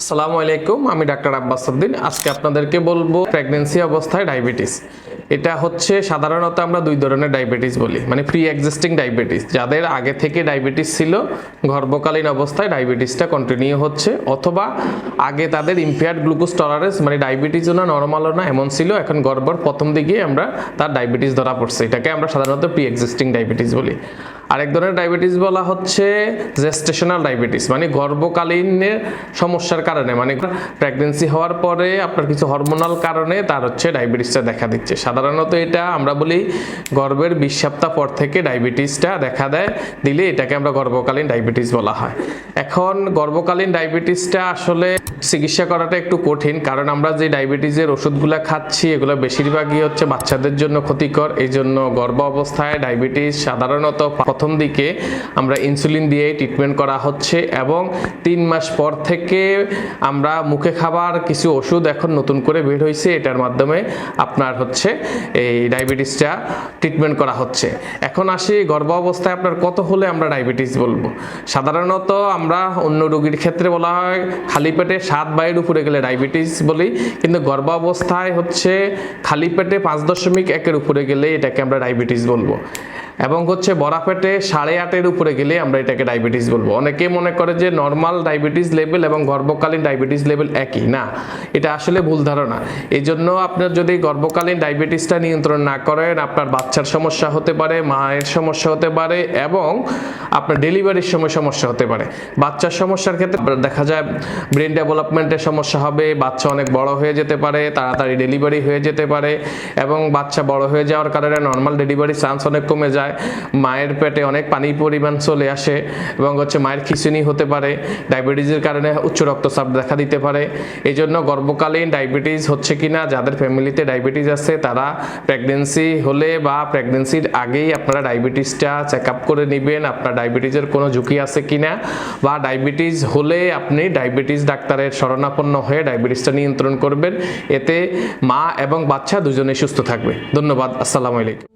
আসসালামু আলাইকুম, আমি ডাক্তার আব্বাস উদ্দিন। আজকে আপনাদেরকে বলব প্রেগনেন্সি অবস্থায় ডায়াবেটিস। এটা হচ্ছে সাধারণত আমরা দুই ধরনের ডায়াবেটিস বলি মানে প্রি এক্সিস্টিং ডায়াবেটিস। যাদের আগে থেকে ডায়াবেটিস ছিল, গর্ভকালীন অবস্থায় ডায়াবেটিসটা কন্টিনিউ হচ্ছে, অথবা আগে তাদের ইম্পেয়ার্ড গ্লুকোজ টলারেন্স মানে ডায়াবেটিসও না নর্মালও না, এমন ছিল, এখন গর্ভর প্রথম দিকে আমরা তার ডায়াবেটিস ধরা পড়ছে। এটাকে আমরা সাধারণত প্রি এক্সিস্টিং ডায়াবেটিস বলি। আরেক ধরনের ডায়াবেটিস বলা হচ্ছে জেস্টেশনাল ডায়াবেটিস মানে গর্ভকালীনের সমস্যার কারণে মানে প্রেগনেন্সি হওয়ার পরে আপনার কিছু হরমোনাল কারণে তার হচ্ছে ডায়াবেটিসটা দেখা দিচ্ছে। সাধারণত এটা আমরা বলি গর্ভের বিশ সপ্তাহ পর থেকে ডায়াবেটিসটা দেখা দেয়, দিলে এটাকে আমরা গর্ভকালীন ডায়াবেটিস বলা হয়। এখন গর্ভকালীন ডায়াবেটিসটা আসলে চিকিৎসা করাটা একটু কঠিন, কারণ আমরা যে ডায়াবেটিসের ওষুধগুলো খাচ্ছি, এগুলো বেশিরভাগই হচ্ছে বাচ্চাদের জন্য ক্ষতিকর। এই জন্য গর্ভ অবস্থায় ডায়াবেটিস সাধারণত প্রথম দিকে আমরা ইনসুলিন দিয়ে ট্রিটমেন্ট করা হচ্ছে এবং তিন মাস পর থেকে আমরা মুখে খাবার কিছু ওষুধ এখন নতুন করে বের হয়েছে, এটার মাধ্যমে আপনার হচ্ছে এই ডায়াবেটিসটা ট্রিটমেন্ট করা হচ্ছে। এখন আসি গর্ভ অবস্থায় আপনার কত হলে আমরা ডায়াবেটিস বলব? সাধারণত আমরা অন্য রোগীর ক্ষেত্রে বলা হয় খালি পেটে সাত বাইয়ের উপরে গেলে ডায়াবেটিস বলি, কিন্তু গর্ভ অবস্থায় হচ্ছে খালি পেটে পাঁচ দশমিক একের উপরে গেলে এটাকে আমরা ডায়াবেটিস বলব। এবং হচ্ছে বড়া পেটে সাড়ে আটের উপরে গেলে আমরা এটাকে ডায়াবেটিস বলব। অনেকে মনে করে যে নর্মাল ডায়াবেটিস লেভেল এবং গর্ভকালীন ডায়াবেটিস লেভেল একই। না, এটা আসলে ভুল ধারণা। এই জন্য আপনার যদি গর্ভকালীন ডায়াবেটিসটা নিয়ন্ত্রণ না করেন, আপনার বাচ্চার সমস্যা হতে পারে, মায়ের সমস্যা হতে পারে এবং আপনার ডেলিভারির সময় সমস্যা হতে পারে। বাচ্চার সমস্যার ক্ষেত্রে দেখা যায় ব্রেন ডেভেলপমেন্টের সমস্যা হবে, বাচ্চা অনেক বড় হয়ে যেতে পারে, তাড়াতাড়ি ডেলিভারি হয়ে যেতে পারে এবং বাচ্চা বড় হয়ে যাওয়ার কারণে নর্মাল ডেলিভারি চান্স অনেক কমে যায়। মায়ের পেটে অনেক পানির পরিমাণ চলে আসে এবং হচ্ছে মায়ের খিচুনি হতে পারে ডায়াবেটিসের কারণে উচ্চ রক্তচাপ দেখা দিতে পারে। এই জন্য গর্ভকালীন ডায়াবেটিস হচ্ছে কি না যাদের ফ্যামিলিতে ডায়াবেটিস আছে, তারা প্রেগনেন্সি হলে বা প্রেগনেন্সির আগেই আপনারা ডায়াবেটিসটা চেক আপ করে নেবেন, আপনার ডায়াবেটিসের কোনো ঝুঁকি আছে কি না বা ডায়াবেটিস হলে আপনি ডায়াবেটিস ডাক্তারের শরণাপন্ন হয়ে ডায়াবেটিসটা নিয়ন্ত্রণ করবেন। এতে মা এবং বাচ্চা দুজনেই সুস্থ থাকবে। ধন্যবাদ। আসসালামু আলাইকুম।